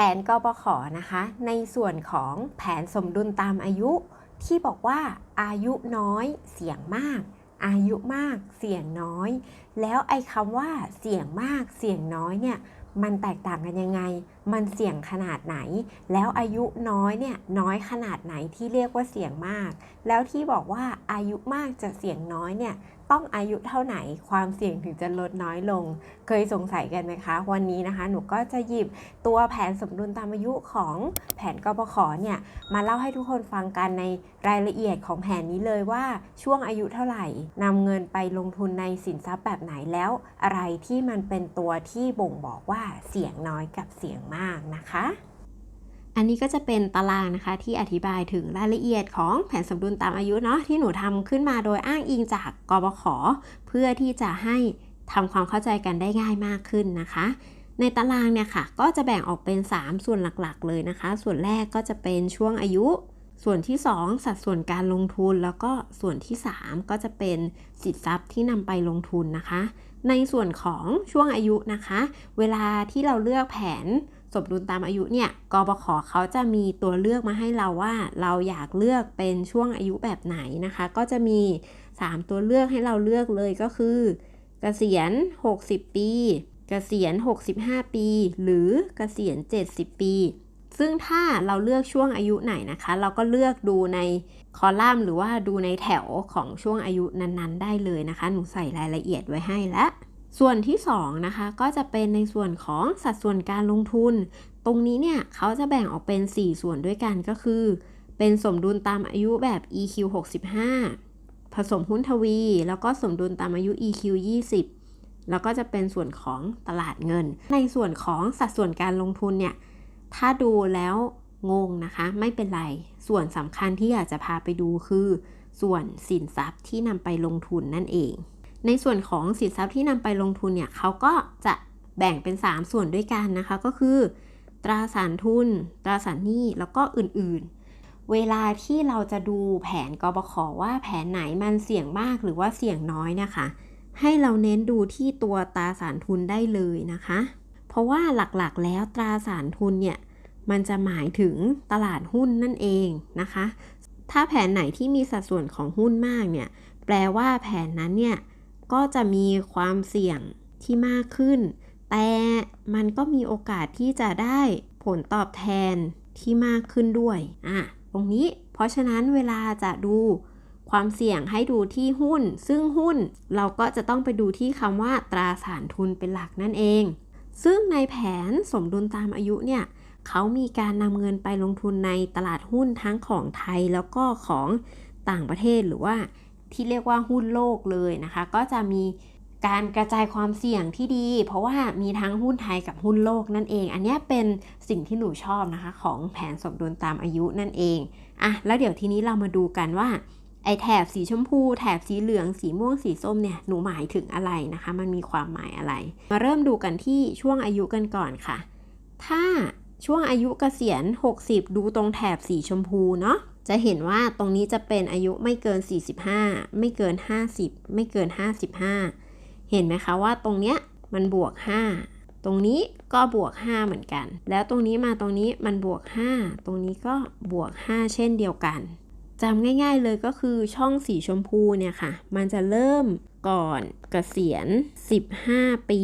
ผนกปขนะคะ ในส่วนของแผนสมดุลตามอายุ ที่บอกว่าอายุน้อยเสี่ยงมาก อายุมากเสี่ยงน้อย แล้วไอ้คำว่าเสี่ยงมากเสี่ยงน้อยเนี่ยมันแตกต่างกันยังไง มันเสี่ยงขนาดไหน แล้วอายุน้อยเนี่ยน้อยขนาดไหนที่เรียกว่าเสี่ยงมาก แล้วที่บอกว่าอายุมากจะเสี่ยงน้อยเนี่ย ต้องอายุเท่าไหนความเสี่ยงถึงจะลดน้อยลง เคยสงสัยกันไหมคะ วันนี้นะคะ หนูก็จะหยิบตัวแผนสมดุลตามอายุของแผนกบขเนี่ยมาเล่าให้ทุกคนฟังกันในรายละเอียดของแผนนี้เลยว่าช่วงอายุเท่าไหร่นำเงินไปลงทุนในสินทรัพย์แบบไหนแล้ว อะไรที่มันเป็นตัวที่บ่งบอกว่าเสี่ยงน้อยกับเสี่ยงมากนะคะ อันนี้ก็จะเป็นตารางนะคะที่อธิบายถึงรายละเอียดของแผนสมดุลตามอายุเนาะที่หนูทำขึ้นมาโดยอ้างอิงจากกบข เพื่อที่จะให้ทำความเข้าใจกันได้ง่ายมากขึ้นนะคะ ในตารางเนี่ยค่ะ ก็จะแบ่งออกเป็น 3 ส่วนหลักๆ เลยนะคะ ส่วนแรกก็จะเป็นช่วงอายุ ส่วนที่ 2 สัดส่วนการลงทุน แล้วก็ส่วนที่ 3 ก็จะเป็นสินทรัพย์ที่นำไปลงทุนนะคะ ในส่วนของช่วงอายุนะคะ เวลาที่เราเลือกแผน สมดุลตามอายุเนี่ยกบขเขาจะมีตัวเลือกมาให้เราว่า เราอยากเลือกเป็นช่วงอายุแบบไหนนะคะ ก็จะมี 3 ตัวเลือกให้เราเลือกเลยก็คือ เกษียณ 60 ปี เกษียณ 65 ปี หรือเกษียณ 70 ปี ซึ่งถ้าเราเลือกช่วงอายุไหนนะคะ เราก็เลือกดูในคอลัมน์หรือว่าดูในแถวของช่วงอายุนั้นๆ ได้เลยนะคะ หนูใส่รายละเอียดไว้ให้แล้ว ส่วนที่2นะคะก็จะเป็นในส่วนของสัดส่วนการลงทุน ตรงนี้เนี่ยเขาจะแบ่งออกเป็น 4 ส่วนด้วยกันก็คือ เป็นสมดุลตามอายุแบบ EQ 65 ผสมหุ้นทวี แล้วก็สมดุลตามอายุ EQ 20 แล้วก็จะเป็นส่วนของตลาดเงิน ในส่วนของสัดส่วนการลงทุนเนี่ยถ้าดูแล้วงงนะคะไม่เป็นไร ส่วนสำคัญที่อยากจะพาไปดูคือ ส่วนสินทรัพย์ที่นำไปลงทุนนั่นเอง ในส่วนของสินทรัพย์ที่นำไปลงทุนเนี่ยเขาก็จะแบ่งเป็น 3 ส่วนด้วยกันนะคะ ก็คือ ตราสารทุน ตราสารหนี้แล้วก็อื่นๆ เวลาที่เราจะดูแผนกบขว่าแผนไหนมันเสี่ยงมากหรือว่าเสี่ยงน้อยนะคะ ให้เราเน้นดูที่ตัวตราสารทุนได้เลยนะคะ เพราะว่าหลักๆแล้วตราสารทุนเนี่ยมันจะหมายถึงตลาดหุ้นนั่นเองนะคะ ถ้าแผนไหนที่มีสัดส่วนของหุ้นมากเนี่ยแปลว่าแผนนั้นเนี่ย ก็จะมีความเสี่ยงที่มากขึ้น แต่มันก็มีโอกาสที่จะได้ผลตอบแทนที่มากขึ้นด้วย อะ ตรงนี้ เพราะฉะนั้นเวลาจะดูความเสี่ยงให้ดูที่หุ้น ซึ่งหุ้นเราก็จะต้องไปดูที่คำว่าตราสารทุนเป็นหลักนั่นเอง ซึ่งในแผนสมดุลตามอายุเนี่ยเขามีการนำเงินไปลงทุนในตลาดหุ้นทั้งของไทยแล้วก็ของต่างประเทศหรือว่า ที่เรียกว่าหุ้นโลกเลยนะคะ ก็จะมีการกระจายความเสี่ยงที่ดี เพราะว่ามีทั้งหุ้นไทยกับหุ้นโลกนั่นเอง อันนี้เป็นสิ่งที่หนูชอบนะคะของแผนสมดุลตามอายุนั่นเองอะแล้วเดี๋ยวทีนี้เรามาดูกันว่าไอแถบสีชมพู แถบสีเหลือง สีม่วง สีส้มเนี่ยหนูหมายถึงอะไรนะคะ มันมีความหมายอะไร มาเริ่มดูกันที่ช่วงอายุกันก่อนค่ะ ถ้าช่วงอายุเกษียณ 60 ดูตรงแถบสีชมพูเนาะ จะเห็นว่าตรงนี้จะเป็นอายุไม่เกิน 45 ไม่เกิน 50 ไม่เกิน 55 เห็นไหมคะว่าตรงเนี้ยมันบวก 5 ตรงนี้ก็บวก 5 เหมือนกัน แล้วตรงนี้มาตรงนี้มันบวก 5 ตรงนี้ก็บวก 5 เช่นเดียวกันจำง่ายๆเลยก็คือช่องสีชมพูเนี่ยค่ะ มันจะเริ่มก่อนเกษียณ 15 ปี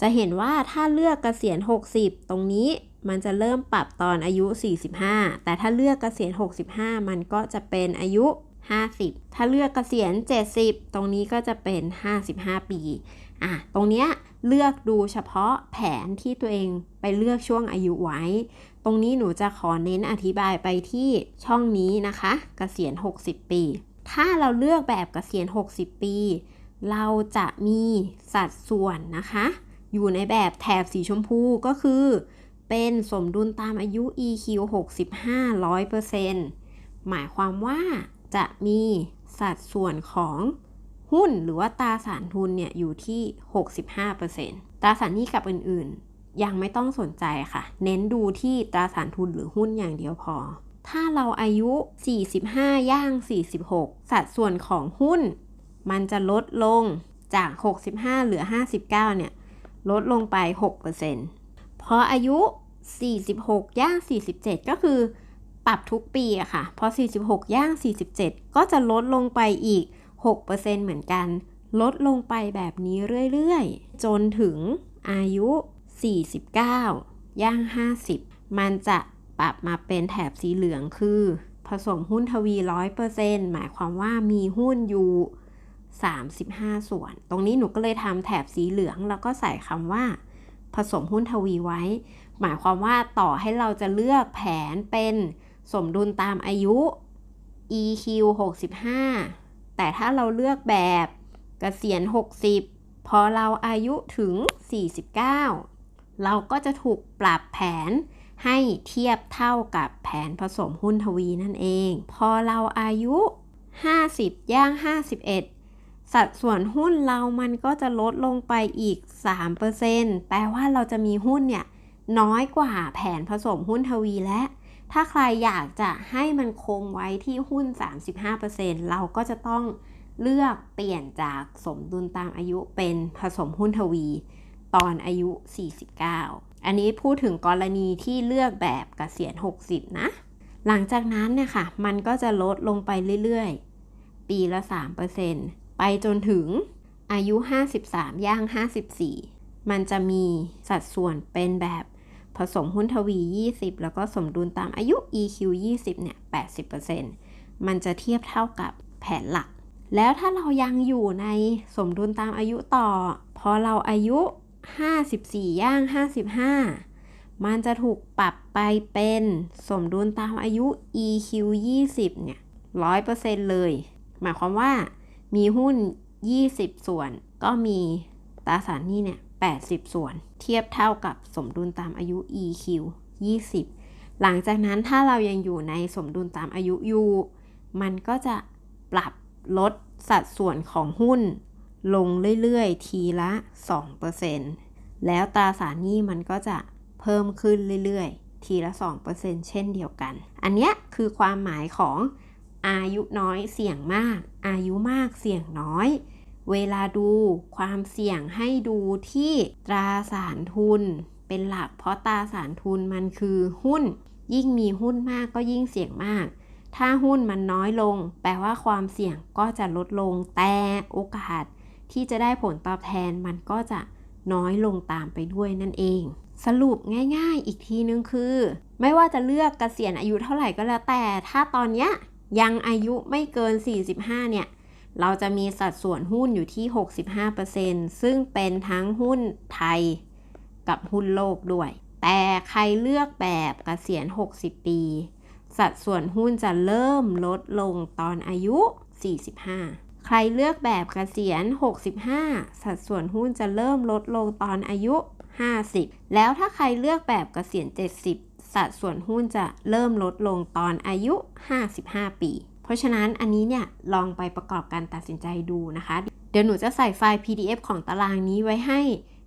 จะเห็นว่าถ้าเลือกเกษียณ 60 ตรงนี้มันจะเริ่มปรับตอนอายุ 45 แต่ถ้าเลือกเกษียณ 65 มันก็จะเป็นอายุ 50 ถ้าเลือกเกษียณ 70 ตรงนี้ก็จะเป็น 55 ปีอะตรงเนี้ยเลือกดูเฉพาะแผนที่ตัวเองไปเลือกช่วงอายุไว้ ตรงนี้หนูจะขอเน้นอธิบายไปที่ช่องนี้นะคะกะเกษียณ 60 ปี ถ้าเราเลือกแบบกเกษียณ 60 ปี เราจะมีสัดส่วนนะคะ อยู่ในแบบแถบสีชมพูก็คือ เป็นสมดุลตามอายุ EQ 65 100%หมายความว่าจะมีสัดส่วนของหุ้นหรือว่าตราสารทุนเนี่ยอยู่ที่ 65%ตราสารหนี้กับอื่นๆ ยังไม่ต้องสนใจค่ะ เน้นดูที่ตราสารทุนหรือหุ้นอย่างเดียวพอ ถ้าเราอายุ 45 ย่าง 46 สัดส่วนของหุ้น มันจะลดลงจาก 65 เหลือ 59 เนี่ย ลดลงไป6%เพราะอายุ 46 ย่าง 47 ก็คือปรับทุกปีอะค่ะ พอ 46 ย่าง 47 ก็จะลดลงไปอีก 6%เหมือนกัน ลดลงไปแบบนี้เรื่อยๆ จนถึงอายุ 49 ย่าง 50 มันจะปรับมาเป็นแถบสีเหลืองคือ ผสมหุ้นทวี 100%หมายความว่ามีหุ้นอยู่ 35 ส่วน ตรงนี้หนูก็เลยทำแถบสีเหลืองแล้วก็ใส่คำว่า ผสมหุ้นทวีไว้ หมายความว่าต่อให้เราจะเลือกแผนเป็นสมดุลตามอายุ EQ 65 แต่ถ้าเราเลือกแบบเกษียณ 60 พอเราอายุถึง 49 เราก็จะถูกปรับแผนให้เทียบเท่ากับแผนผสมหุ้นทวีนั่นเอง พอเราอายุ 50 ย่าง 51 สัดส่วนหุ้นเรามันก็จะลดลงไปอีก 3%แปลว่าเราจะมีหุ้นเนี่ยน้อยกว่าแผนผสมหุ้นทวีและ ถ้าใครอยากจะให้มันคงไว้ที่หุ้น 35%เราก็จะต้องเลือกเปลี่ยนจากสมดุลตามอายุเป็นผสมหุ้นทวี ตอนอายุ 49 อันนี้พูดถึงกรณีที่เลือกแบบเกษียณ 60 นะ หลังจากนั้นเนี่ยค่ะ มันก็จะลดลงไปเรื่อยๆ ปีละ 3% ไปจนถึงอายุ 53 ย่าง 54 มันจะมีสัดส่วนเป็นแบบผสมหุ้นทวี 20 แล้วก็สมดุลตามอายุ EQ 20 เนี่ย 80%มันจะเทียบเท่ากับแผนหลัก แล้วถ้าเรายังอยู่ในสมดุลตามอายุต่อ พอเราอายุ 54 ย่าง 55 มันจะถูกปรับไปเป็นสมดุลตามอายุ EQ 20 เนี่ย 100%เลย หมายความว่า มีหุ้น 20 ส่วน ก็มีตราสารหนี้เนี่ย 80 ส่วน เทียบเท่ากับสมดุลตามอายุ EQ 20 หลังจากนั้นถ้าเรายังอยู่ในสมดุลตามอายุอยู่มันก็จะปรับลดสัดส่วนของหุ้น ลงเรื่อยๆ ทีละ 2%แล้วตราสารหนี้มันก็จะเพิ่มขึ้นเรื่อยๆ ทีละ 2%เช่นเดียวกัน อันเนี้ยคือความหมายของ อายุน้อยเสี่ยงมาก อายุมากเสี่ยงน้อย เวลาดูความเสี่ยงให้ดูที่ตราสารทุน เป็นหลัก เพราะตราสารทุนมันคือหุ้น ยิ่งมีหุ้นมากก็ยิ่งเสี่ยงมาก ถ้าหุ้นมันน้อยลง แปลว่าความเสี่ยงก็จะลดลง แต่โอกาสที่จะได้ผลตอบแทนมันก็จะน้อยลงตามไปด้วยนั่นเอง สรุปง่ายๆ อีกทีนึงคือ ไม่ว่าจะเลือกเกษียณอายุเท่าไหร่ก็แล้วแต่ ถ้าตอนเนี้ย ยังอายุไม่เกิน 45 เนี่ย เราจะมีสัดส่วนหุ้นอยู่ที่ 65%ซึ่งเป็นทั้งหุ้นไทยกับหุ้นโลกด้วย แต่ใครเลือกแบบเกษียณ 60 ปี สัดส่วนหุ้นจะเริ่มลดลงตอนอายุ 45 ใครเลือกแบบเกษียณ 65 สัดส่วนหุ้นจะเริ่มลดลงตอนอายุ 50 แล้วถ้าใครเลือกแบบเกษียณ 70 สัดส่วนหุ้นจะเริ่มลดลงตอนอายุ 55 ปี เพราะฉะนั้นอันนี้เนี่ยลองไปประกอบการตัดสินใจดูนะคะ เดี๋ยวหนูจะใส่ไฟล์ PDF ของตารางนี้ไว้ให้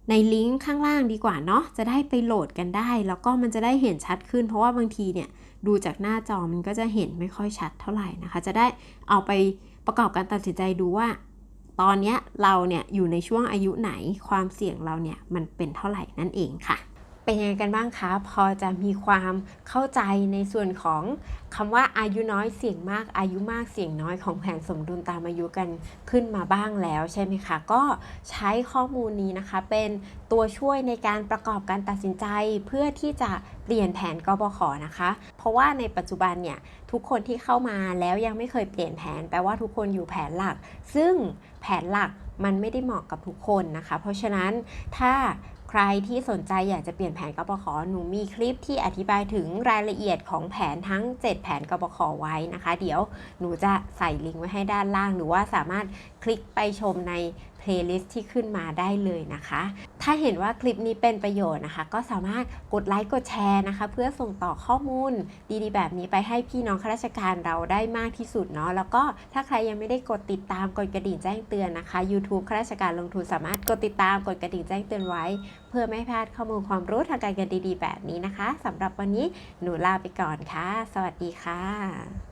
ในลิงก์ข้างล่างดีกว่าเนาะ จะได้ไปโหลดกันได้ แล้วก็มันจะได้เห็นชัดขึ้น เพราะว่าบางทีเนี่ยดูจากหน้าจอมันก็จะเห็นไม่ค่อยชัดเท่าไหร่นะคะ จะได้เอาไปประกอบการตัดสินใจดูว่า ตอนนี้เราเนี่ยอยู่ในช่วงอายุไหนความเสี่ยงเราเนี่ยมันเป็นเท่าไหร่นั่นเองค่ะ เป็นยังไงกันบ้างคะ พอจะมีความเข้าใจในส่วนของคำว่าอายุน้อยเสี่ยงมาก อายุมากเสี่ยงน้อยของแผนสมดุลตามอายุกันขึ้นมาบ้างแล้วใช่ไหมคะ ก็ใช้ข้อมูลนี้นะคะ เป็นตัวช่วยในการประกอบการตัดสินใจ เพื่อที่จะเปลี่ยนแผนกบขนะคะ เพราะว่าในปัจจุบันเนี่ยทุกคนที่เข้ามาแล้วยังไม่เคยเปลี่ยนแผน แปลว่าทุกคนอยู่แผนหลัก ซึ่งแผนหลักมันไม่ได้เหมาะกับทุกคนนะคะ เพราะฉะนั้นถ้า ใครที่สนใจอยากจะเปลี่ยนแผนกบขหนูมีคลิปที่อธิบายถึงรายละเอียดของแผนทั้ง 7 แผนกบขไว้นะคะ เดี๋ยวหนูจะใส่ลิงก์ไว้ให้ด้านล่าง หรือว่าสามารถคลิกไปชมในเพลย์ลิสต์ที่ขึ้นมาได้เลยนะคะ ถ้าเห็นว่าคลิปนี้เป็นประโยชน์นะคะ ก็สามารถกดไลค์กดแชร์นะคะ เพื่อส่งต่อข้อมูลดีๆ แบบนี้ไปให้พี่น้องข้าราชการเราได้มากที่สุดเนาะแล้วก็ถ้าใครยังไม่ได้กดติดตามกดกระดิ่งแจ้งเตือนนะคะ YouTube ข้าราชการลงทุนสามารถกดติดตามกดกระดิ่งแจ้งเตือนไว้ เพื่อไม่พลาดข้อมูลความรู้ทางการเงินดีๆ แบบนี้นะคะสำหรับวันนี้หนูลาไปก่อนค่ะ สวัสดีค่ะ